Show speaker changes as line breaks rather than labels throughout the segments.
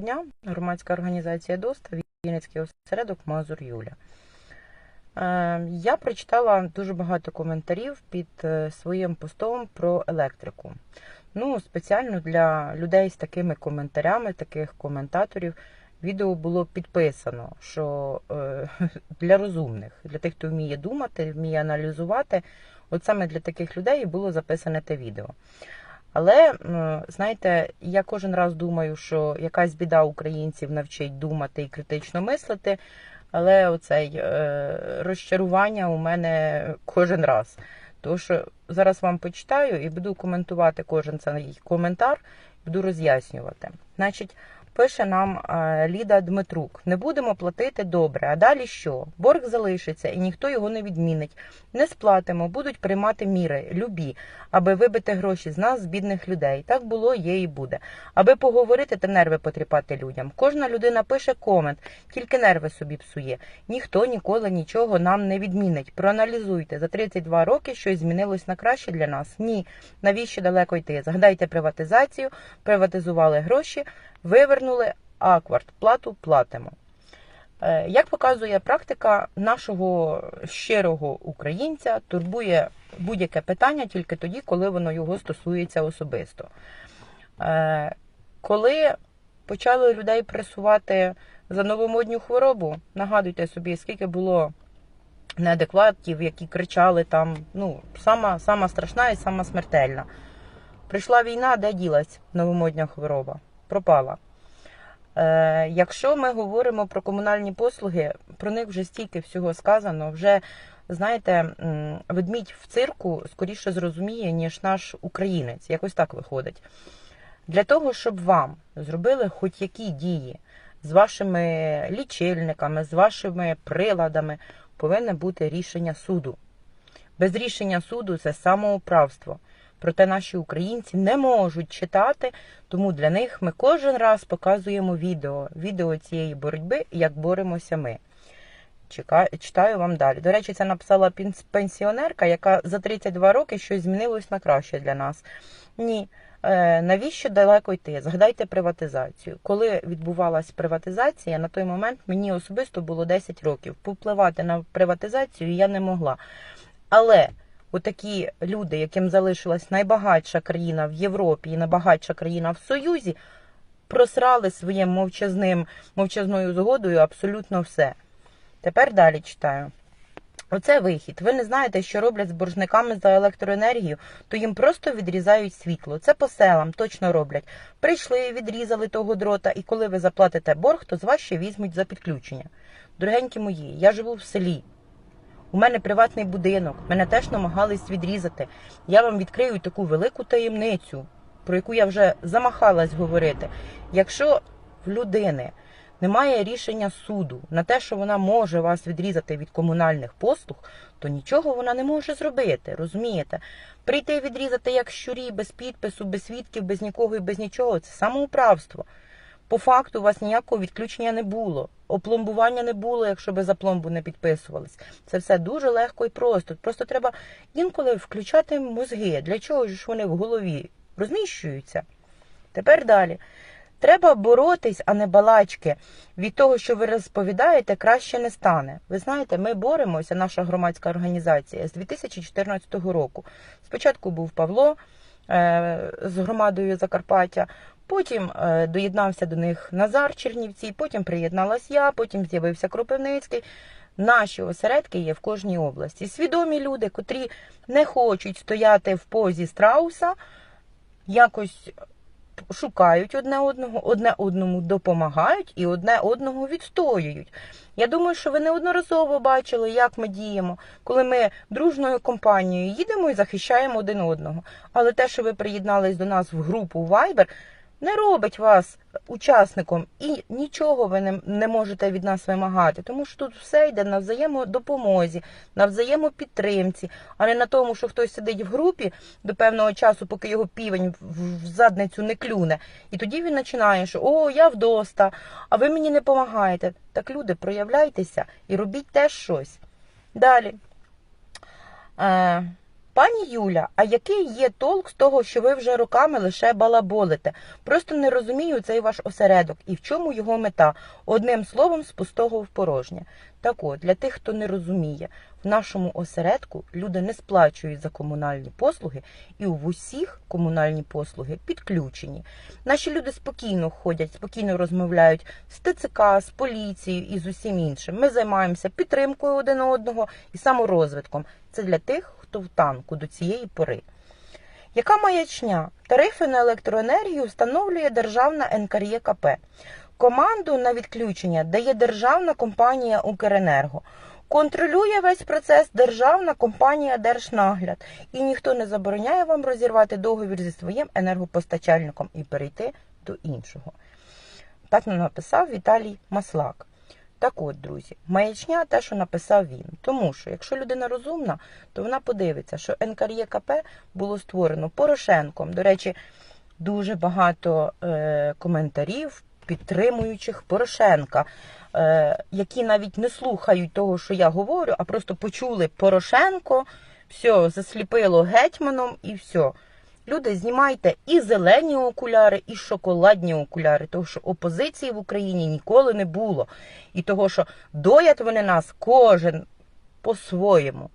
дня. Громадська організація ДОСТА, Вінницький осередок Мазур Юля. Е, Я прочитала дуже багато коментарів під е, своїм постом про електрику. Ну, спеціально для людей з такими коментарями, таких коментаторів, відео було підписано, що е, для розумних, для тих, хто вміє думати, вміє аналізувати, от саме для таких людей було записане те відео. Але знаєте, я кожен раз думаю, що якась біда українців навчить думати і критично мислити. Але оцей е, розчарування у мене кожен раз. Що зараз вам почитаю і буду коментувати кожен цей коментар, буду роз'яснювати. Значить, пише нам е, Ліда Дмитрук: не будемо платити добре. А далі що? Борг залишиться і ніхто його не відмінить. Не сплатимо, будуть приймати міри, любі, аби вибити гроші з нас, з бідних людей. Так було, є і буде. Аби поговорити та нерви потріпати людям. Кожна людина пише комент, тільки нерви собі псує. Ніхто ніколи нічого нам не відмінить. Проаналізуйте за 32 роки щось змінилось на краще для нас. Ні, навіщо далеко йти? Згадайте приватизацію, приватизували гроші, вивернули, а квартплату платимо. Е, Як показує практика, нашого щирого українця турбує будь-яке питання тільки тоді, коли воно його стосується особисто. Е, Коли почали людей пресувати за новомодню хворобу, нагадуйте собі, скільки було неадекватів, які кричали там, ну, сама, сама страшна і сама смертельна. Прийшла війна, де ділась новомодня хвороба? Пропала. Е, якщо ми говоримо про комунальні послуги, про них вже стільки всього сказано. Вже знаєте, ведмідь в цирку скоріше зрозуміє, ніж наш українець. Якось так виходить. Для того, щоб вам зробили хоч які дії з вашими лічильниками, з вашими приладами, повинне бути рішення суду. Без рішення суду це самоуправство. Проте наші українці не можуть читати, тому для них ми кожен раз показуємо відео, відео цієї боротьби, як боремося ми. Чекаю, читаю вам далі. До речі, це написала пенсіонерка, яка за 32 роки щось змінилось на краще для нас. Ні. Е, Навіщо далеко йти? Згадайте приватизацію. Коли відбувалась приватизація, на той момент мені особисто було 10 років. Попливати на приватизацію я не могла. Але отакі люди, яким залишилась найбагатша країна в Європі і найбагатша країна в Союзі, просрали своїм мовчазним, мовчазною згодою абсолютно все. Тепер далі читаю. Оце вихід. Ви не знаєте, що роблять з боржниками за електроенергію, то їм просто відрізають світло. Це по селам точно роблять. Прийшли, відрізали того дрота, і коли ви заплатите борг, то з вас ще візьмуть за підключення. Дорогенькі мої, я живу в селі. У мене приватний будинок, мене теж намагались відрізати. Я вам відкрию таку велику таємницю, про яку я вже замахалась говорити. Якщо в людини немає рішення суду на те, що вона може вас відрізати від комунальних послуг, то нічого вона не може зробити. Розумієте? Прийти відрізати як щурі, без підпису, без свідків, без нікого і без нічого це самоуправство. По факту у вас ніякого відключення не було. Опломбування не було, якщо ви за пломбу не підписувались. Це все дуже легко і просто. Просто треба інколи включати мозги. Для чого ж вони в голові розміщуються? Тепер далі. Треба боротись, а не балачки. Від того, що ви розповідаєте, краще не стане. Ви знаєте, ми боремося, наша громадська організація, з 2014 року. Спочатку був Павло е, з громадою Закарпаття, потім е, доєднався до них Назар Чернівці, потім приєдналась я, потім з'явився Кропивницький. Наші осередки є в кожній області. Свідомі люди, котрі не хочуть стояти в позі страуса, якось шукають одне одного, одне одному допомагають і одне одного відстоюють. Я думаю, що ви неодноразово бачили, як ми діємо, коли ми дружною компанією їдемо і захищаємо один одного. Але те, що ви приєднались до нас в групу Viber, не робить вас учасником і нічого ви не, не можете від нас вимагати, тому що тут все йде на взаємодопомозі, на взаємопідтримці, а не на тому, що хтось сидить в групі до певного часу, поки його півень в задницю не клюне. І тоді він починає, що о, я вдоста, а ви мені не допомагаєте. Так, люди, проявляйтеся і робіть теж щось. Далі. Е, Пані Юля, а який є толк з того, що ви вже роками лише балаболите? Просто не розумію цей ваш осередок і в чому його мета. Одним словом, з пустого в порожнє. Так от, для тих, хто не розуміє, в нашому осередку люди не сплачують за комунальні послуги, і в усіх комунальні послуги підключені. Наші люди спокійно ходять, спокійно розмовляють з ТЦК, з поліцією і з усім іншим. Ми займаємося підтримкою один одного і саморозвитком. Це для тих, хто в танку до цієї пори. Яка маячня? Тарифи на електроенергію встановлює державна НКРЄКП. Команду на відключення дає державна компанія Укренерго. Контролює весь процес державна компанія Держнагляд. І ніхто не забороняє вам розірвати договір зі своїм енергопостачальником і перейти до іншого. Так написав Віталій Маслак. Так от, друзі, маячня те, що написав він. Тому що, якщо людина розумна, то вона подивиться, що НКРЄКП було створено Порошенком. До речі, дуже багато е, коментарів, підтримуючих Порошенка, е, які навіть не слухають того, що я говорю, а просто почули Порошенко, все, засліпило гетьманом і все. Люди, знімайте і зелені окуляри, і шоколадні окуляри, тому що опозиції в Україні ніколи не було. І того, що доять вони нас кожен по-своєму.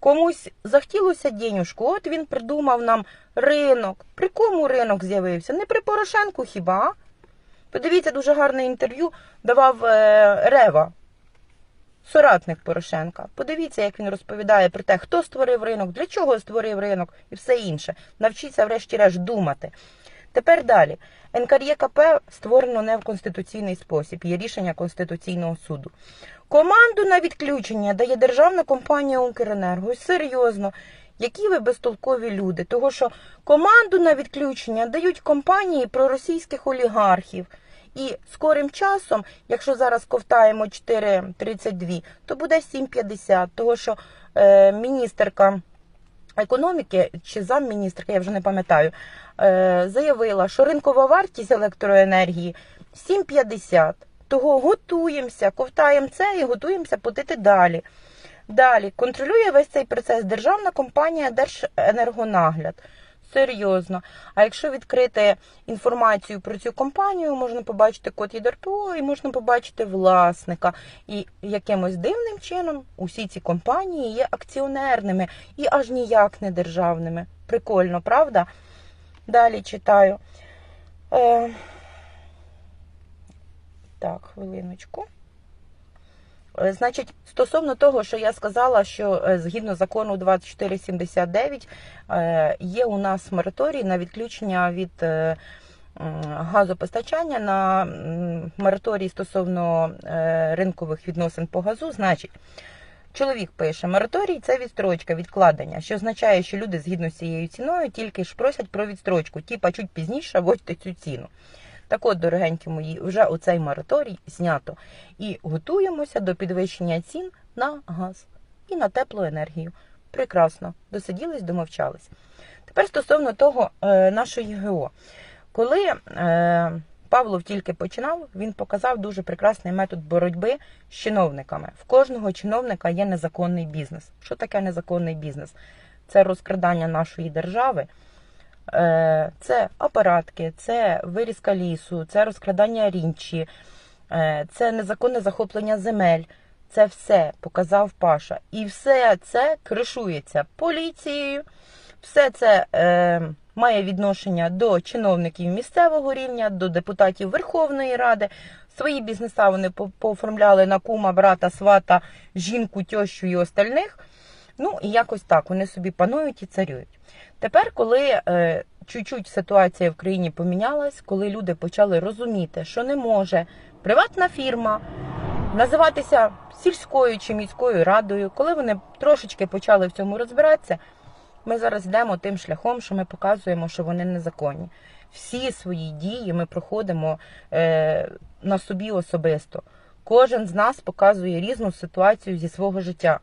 Комусь захотілося денюжку, от він придумав нам ринок. При кому ринок з'явився? Не при Порошенку хіба? Подивіться, дуже гарне інтерв'ю давав е, Рева, соратник Порошенка. Подивіться, як він розповідає про те, хто створив ринок, для чого створив ринок і все інше. Навчіться, врешті-решт, думати. Тепер далі. НКРЄКП створено не в конституційний спосіб, є рішення Конституційного суду. Команду на відключення дає державна компанія Укренерго. Серйозно, які ви безтолкові люди, того що команду на відключення дають компанії проросійських олігархів. І скорим часом, якщо зараз ковтаємо 4,32, то буде 7,50, того що е, міністерка економіки чи замміністерка, я вже не пам'ятаю, е, заявила, що ринкова вартість електроенергії 7,50. Того готуємося, ковтаємо це і готуємося платити далі. Далі контролює весь цей процес державна компанія Держенергонагляд. Серйозно. А якщо відкрити інформацію про цю компанію, можна побачити код ЄДРПО і можна побачити власника. І якимось дивним чином усі ці компанії є акціонерними і аж ніяк не державними. Прикольно, правда? Далі читаю. Е... Так, хвилиночку. Е, Значить, стосовно того, що я сказала, що е, згідно закону 2479 е, є у нас мораторій на відключення від газопостачання на мораторій стосовно ринкових відносин по газу. Значить, чоловік пише: мораторій це відстрочка, відкладення, що означає, що люди згідно з цією ціною тільки ж просять про відстрочку, типа чуть пізніше вводьте цю ціну. Так от, дорогенькі мої, вже оцей мораторій знято. І готуємося до підвищення цін на газ і на теплу енергію. Прекрасно, досиділись, домовчались. Тепер стосовно того е, нашої ГО. Коли е, Павлов тільки починав, він показав дуже прекрасний метод боротьби з чиновниками. В кожного чиновника є незаконний бізнес. Що таке незаконний бізнес? Це розкрадання нашої держави. Е, Це апаратки, це вирізка лісу, це розкрадання рінчі, е, це незаконне захоплення земель. Це все показав Паша. І все це кришується поліцією, все це е, має відношення до чиновників місцевого рівня, до депутатів Верховної Ради. Свої бізнеса вони пооформляли на кума, брата, свата, жінку, тещу і остальних. Ну і якось так вони собі панують і царюють. Тепер, коли е, чуть-чуть ситуація в країні помінялась, коли люди почали розуміти, що не може приватна фірма називатися сільською чи міською радою, коли вони трошечки почали в цьому розбиратися, ми зараз йдемо тим шляхом, що ми показуємо, що вони незаконні. Всі свої дії ми проходимо е, на собі особисто. Кожен з нас показує різну ситуацію зі свого життя.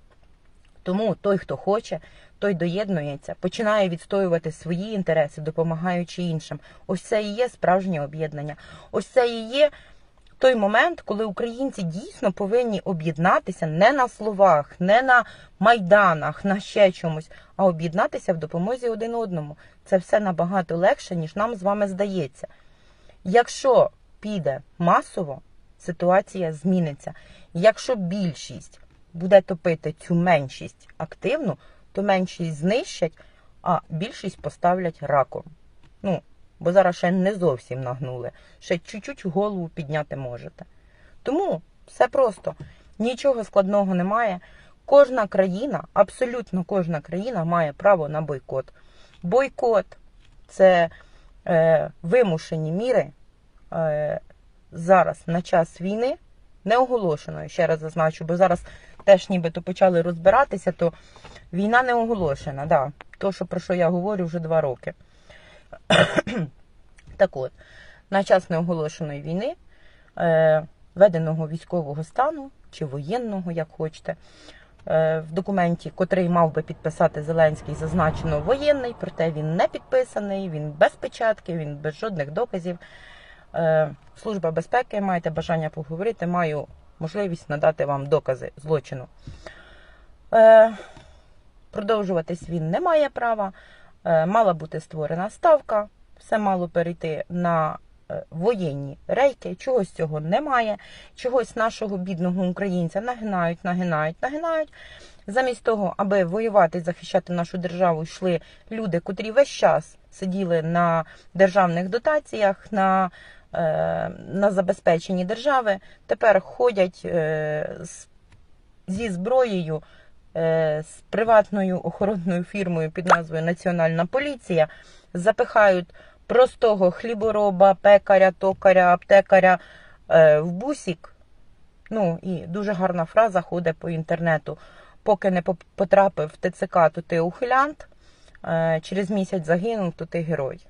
Тому той, хто хоче, той доєднується, починає відстоювати свої інтереси, допомагаючи іншим. Ось це і є справжнє об'єднання. Ось це і є той момент, коли українці дійсно повинні об'єднатися не на словах, не на майданах, на ще чомусь, а об'єднатися в допомозі один одному. Це все набагато легше, ніж нам з вами здається. Якщо піде масово, ситуація зміниться. Якщо більшість буде топити цю меншість активну, то меншість знищать, а більшість поставлять раком. Ну, бо зараз ще не зовсім нагнули. Ще чуть-чуть голову підняти можете. Тому все просто, нічого складного немає. Кожна країна, абсолютно кожна країна має право на бойкот. Бойкот це е, вимушені міри е, зараз на час війни, не оголошеної, ще раз зазначу, бо зараз теж нібито почали розбиратися, то війна не оголошена. Да. То, що про що я говорю вже два роки. Так от, на час неоголошеної війни, е, введеного військового стану чи воєнного, як хочете, е, в документі, котрий мав би підписати Зеленський, зазначено воєнний, проте він не підписаний, він без печатки, він без жодних доказів. Е, Служба безпеки, маєте бажання поговорити, маю можливість надати вам докази злочину. Е, Продовжуватись він не має права. Е, Мала бути створена ставка, все мало перейти на е, воєнні рейки. Чогось цього немає. Чогось нашого бідного українця нагинають, нагинають, нагинають. Замість того, аби воювати і захищати нашу державу, йшли люди, котрі весь час сиділи на державних дотаціях, на, на забезпеченні держави. Тепер ходять е, зі зброєю. е, З приватною охоронною фірмою під назвою Національна поліція запихають простого хлібороба, пекаря, токаря, аптекаря е, в бусік. Ну і дуже гарна фраза ходить по інтернету. Поки не потрапив в ТЦК, то ти ухилянт. Е, Через місяць загинув, то ти герой.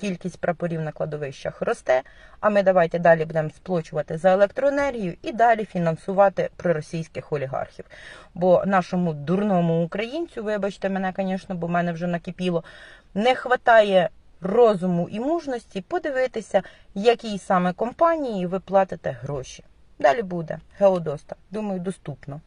Кількість прапорів на кладовищах росте. А ми давайте далі будемо сплачувати за електроенергію і далі фінансувати проросійських олігархів. Бо нашому дурному українцю, вибачте мене, звісно, бо в мене вже накипіло, не вистачає розуму і мужності подивитися, якій саме компанії ви платите гроші. Далі буде Геодоста. Думаю, доступно.